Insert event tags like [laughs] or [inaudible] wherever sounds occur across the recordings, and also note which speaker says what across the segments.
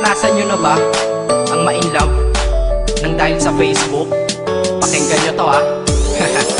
Speaker 1: Naranasan nyo na ba ang ma-inlove nang dahil sa Facebook? Pakinggan nyo to ha. [laughs]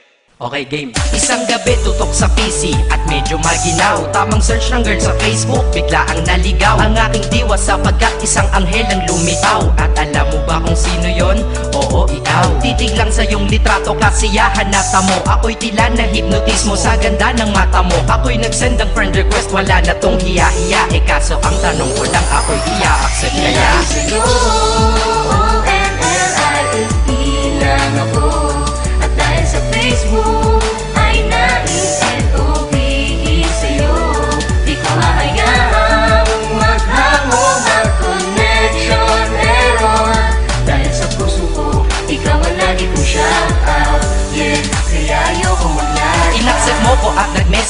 Speaker 1: Okay, game. Isang gabi tutok sa PC at medyo maginaw. Tamang search ng girl sa Facebook, bigla ang naligaw. Ang aking diwa sapagkat isang anghel ang lumitaw. At alam mo ba kung sino yon? Oo, ikaw. Titig lang sa iyong litrato, kasiyahan na tamo. Ako'y tila na hipnotismo sa ganda ng mata mo. Ako'y nagsend ng friend request, wala na tong hiya-hiya. Eh kaso ang tanong ko lang, ako'y iya-accept kaya?
Speaker 2: Dahil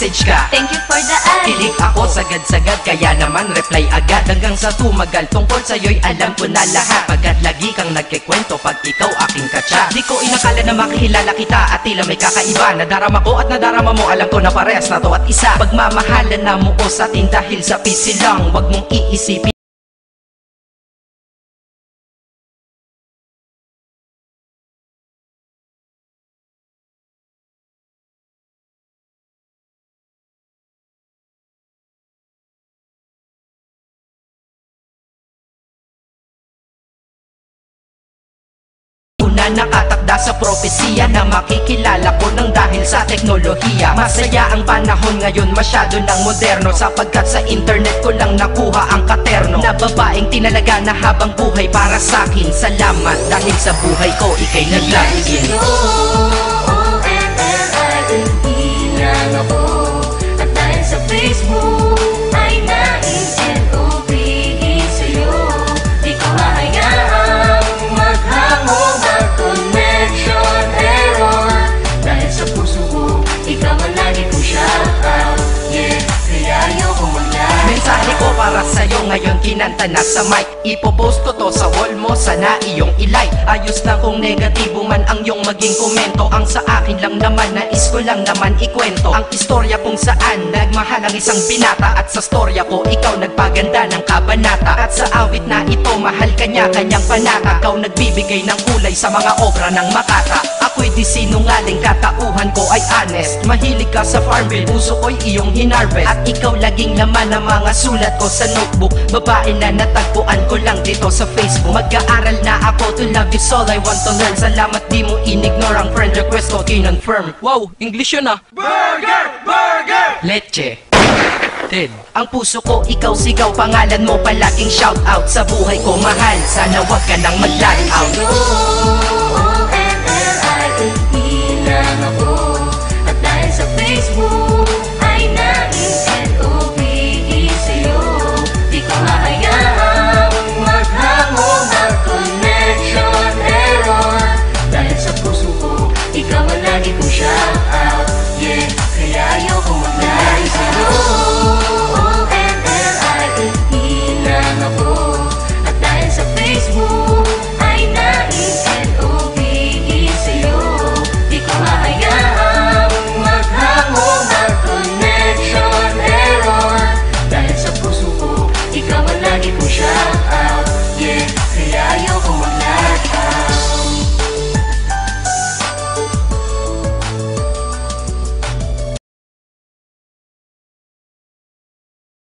Speaker 1: nag-message ka.
Speaker 2: Thank you for the ad.
Speaker 1: Kilig ako sagad-sagad kaya naman reply agad. Hanggang sa tumagal tungkol sa'yo'y alam ko na lahat. Pagkat lagi kang nagkikwento pag ikaw aking katsa. Di ko inakala na makikilala kita at tila may kakaiba. Nadarama ko at nadarama mo alam ko na parehas na to at isa. Pagmamahalan na sa atin dahil sa PC lang Huwag mong iisipin na nakatakda sa propesiya na makikilala ko ng dahil sa teknolohiya. Masaya ang panahon ngayon masyado ng moderno Sapagkat sa internet ko lang nakuha ang katerno Na babaeng tinalaga na habang buhay para sa akin. Salamat dahil sa buhay ko ikay naglagin
Speaker 2: sa'yo
Speaker 1: ngayon kinanta na sa mic. Ipopost ko to sa wall mo, sana iyong ilike Ayos lang kung negatibo man ang iyong maging komento. Ang sa akin lang naman, nais ko lang naman ikwento. Ang istorya kung saan nagmahal ang isang binata. At sa storya ko, ikaw nagpaganda ng kabanata. At sa awit na ito, mahal kanya kanyang panata. Ikaw nagbibigay ng kulay sa mga obra ng makata Ako'y di sinungaling, katauhan ko ay honest. Mahilig ka sa farm bill, puso ko'y iyong hinarvest. At ikaw laging laman ng mga sulat ko sa notebook. Babae na natagpuan ko lang dito sa Facebook. Mag-aaral na ako to love is all I want to learn. Salamat di mo inignore ang friend request ko. Kinonfirm. Wow, English yun ah. Burger! Burger! Leche. Ted Ang puso ko, ikaw sigaw Pangalan mo palaging shout out. Sa buhay ko mahal. Sana wag ka nang mag-lag out